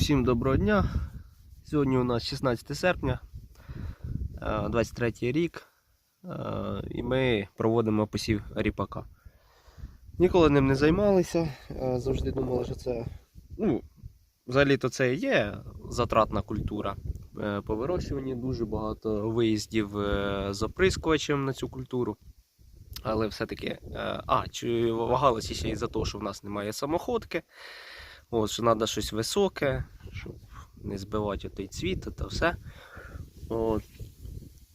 Усім доброго дня. Сьогодні у нас 16 серпня, е, 23 рік, е, і ми проводимо посів ріпака. Ніколи ним не займалися, е, завжди думали, що це. Ну, взагалі-то це і є затратна культура. Е, По вирощуванні дуже багато виїздів е, з оприскувачем на цю культуру. Але все-таки, е, а, чи вагалися ще й за те, що в нас немає самоходки. От, що треба щось високе, щоб не збивати той цвіт та все. От.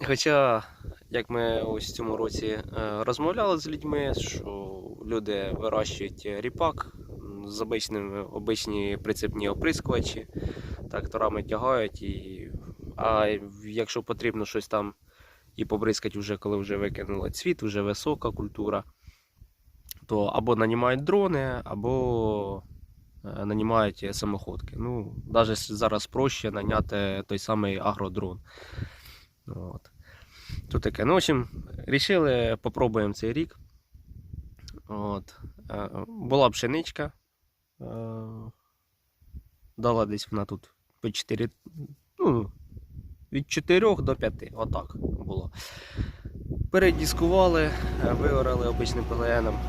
Хоча, як ми ось в цьому році е, розмовляли з людьми, що люди вирощують ріпак з обичними, обичні прицепні оприскувачі, тракторами тягають, і... а якщо потрібно щось там і побризкати, вже, коли вже викинули цвіт, вже висока культура, то або нанімають дрони, або нанімають самоходки. Ну, навіть зараз проще наняти той самий агродрон. От. Тут таке. Ну, в общем, рішили, попробуємо цей рік. От. Е, Була пшеничка. Е, Дала десь вона тут по 4, ну, від 4 до 5, отак було. Передіскували, е, виорали обичним ПЛНом.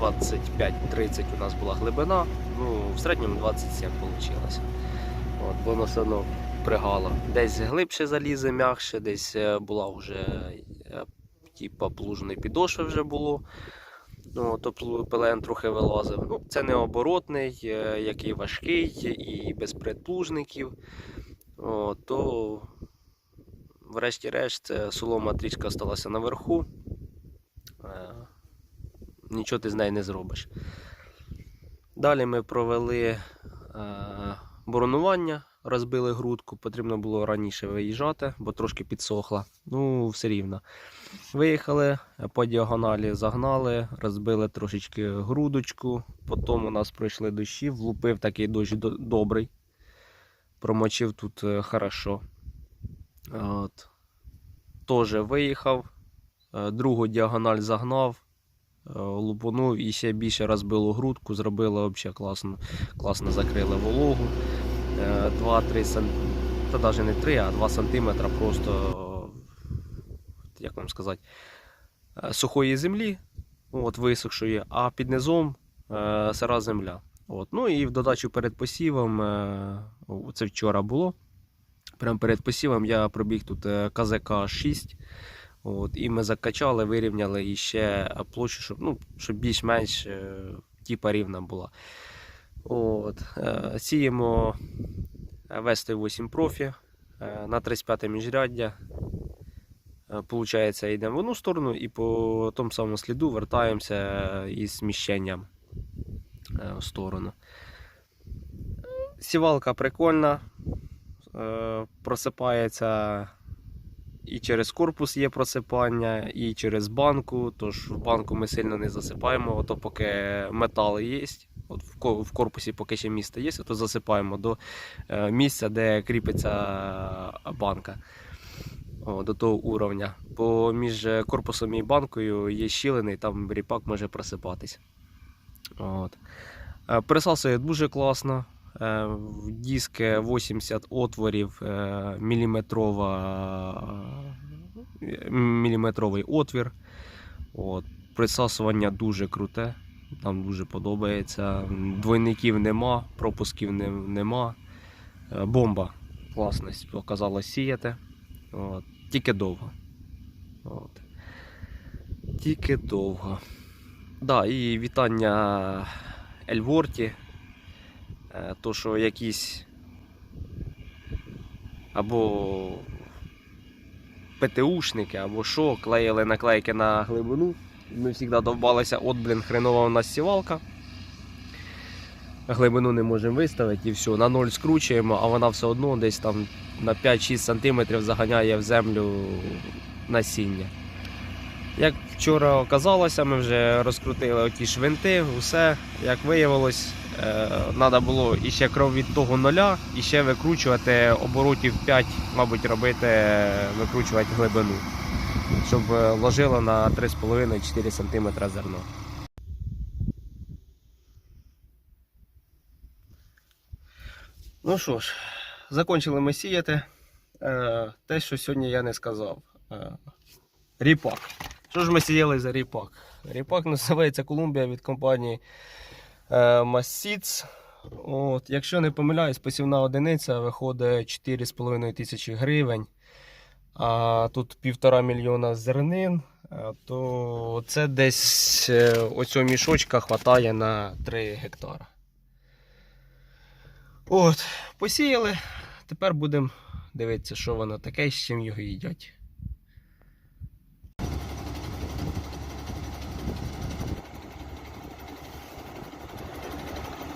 25-30 у нас була глибина, ну в середньому 27 вийшло. От, бо воно все пригало. Десь глибше залізе, м'якше, десь е, була вже е, типа плужної підошви вже було. Ну, то плу- ПЛН трохи вилазив. Ну, це не оборотний, е, який важкий і без предплужників. О, то, врешті-решт, солома трішки сталася наверху. Нічого ти з нею не зробиш. Далі ми провели е, боронування, розбили грудку, потрібно було раніше виїжджати, бо трошки підсохла. Ну, все рівно. Виїхали, по діагоналі загнали, розбили трошечки грудочку, потім у нас пройшли дощі, влупив такий дощ добрий. Промочив тут е, хорошо. От. Тоже виїхав, е, другу діагональ загнав, лупанув і ще більше розбило грудку, зробили взагалі класно, класно закрили вологу. 2-3 см, та навіть не 3, а 2 см просто, е, як вам сказати, е, сухої землі, от, висохшої, а під низом е, сира земля. От. Ну і в додачу перед посівом, е, це вчора було. Прямо перед посівом я пробіг тут е, КЗК 6. От, і ми закачали, вирівняли і ще площу, щоб, ну, щоб більш-менш е, типа рівна була. От, е, сіємо Вести 8 профі е, на 35 міжряддя. Получається, йдемо в одну сторону і по тому самому сліду вертаємося із зміщенням в сторону. Сівалка прикольна, просипається і через корпус є просипання, і через банку. Тож в банку ми сильно не засипаємо, ото поки метал є. От в корпусі поки ще місце є, то засипаємо до е, місця, де кріпиться банка. О, до того уровня. Бо між корпусом і банкою є щілини, там ріпак може просипатись. От. Е, Присасує дуже класно. Е, диски 80 отворів, е, е, міліметровий отвір. От. Присасування дуже круте. Нам дуже подобається. Двойників нема, пропусків не, нема. Бомба. Класність оказалось сіяти. От. Тільки довго. От. Тільки довго. Да, і вітання Ельворті. Е, То, що якісь або ПТУшники, або що, клеїли наклейки на глибину. Ми завжди довбалися, от, блін, хренова у нас сівалка. Глибину не можемо виставити і все, на ноль скручуємо, а вона все одно десь там на 5-6 см заганяє в землю насіння. Як вчора оказалося, ми вже розкрутили оті швинти, усе. Як виявилось, треба було іще кров від того ноля, і ще викручувати оборотів 5, мабуть, робити, викручувати глибину, щоб е, ложило на 3,5-4 см зерно. Ну що ж, закончили ми сіяти. Е, те, що сьогодні я не сказав. Е, ріпак. Що ж ми сіяли за ріпак? Ріпак називається Колумбія від компанії е, Massits. От, якщо не помиляюсь, посівна одиниця виходить 4,5 тисячі гривень. А тут півтора мільйона зернин, е, то це десь е, оцього мішочка хватає на 3 гектара. От, посіяли. Тепер будемо дивитися, що воно таке з чим його їдять.